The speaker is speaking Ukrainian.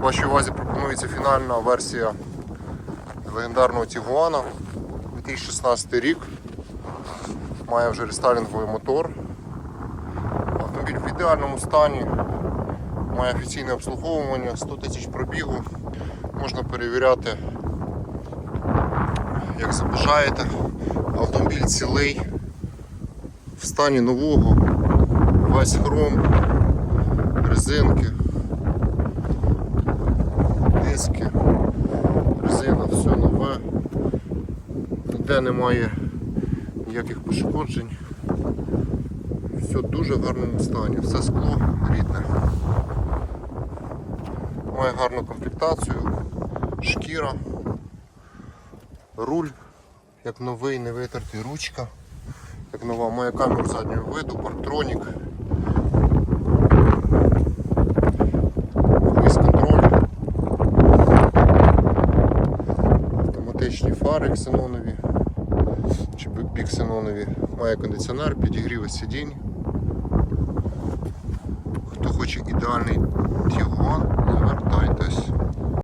Вашій увазі пропонується фінальна версія легендарного Тігуана 2016 рік. Має вже рестайлінговий мотор. Автомобіль в ідеальному стані, має офіційне обслуговування, 100 тисяч пробігу. Можна перевіряти, як забажаєте. Автомобіль цілий, в стані нового, весь хром, резинки, диски, резина, все нове. Ніде немає ніяких пошкоджень. Все в дуже гарному стані, все скло рідне. Має гарну комплектацію, шкіра, руль, як новий, не витертий, ручка, як нова, має камеру заднього виду, парктронік. Автоматичні фари ксенонові чи біксенонові. Має кондиціонер, підігріва сидінь. Хто хоче ідеальний Тігуан,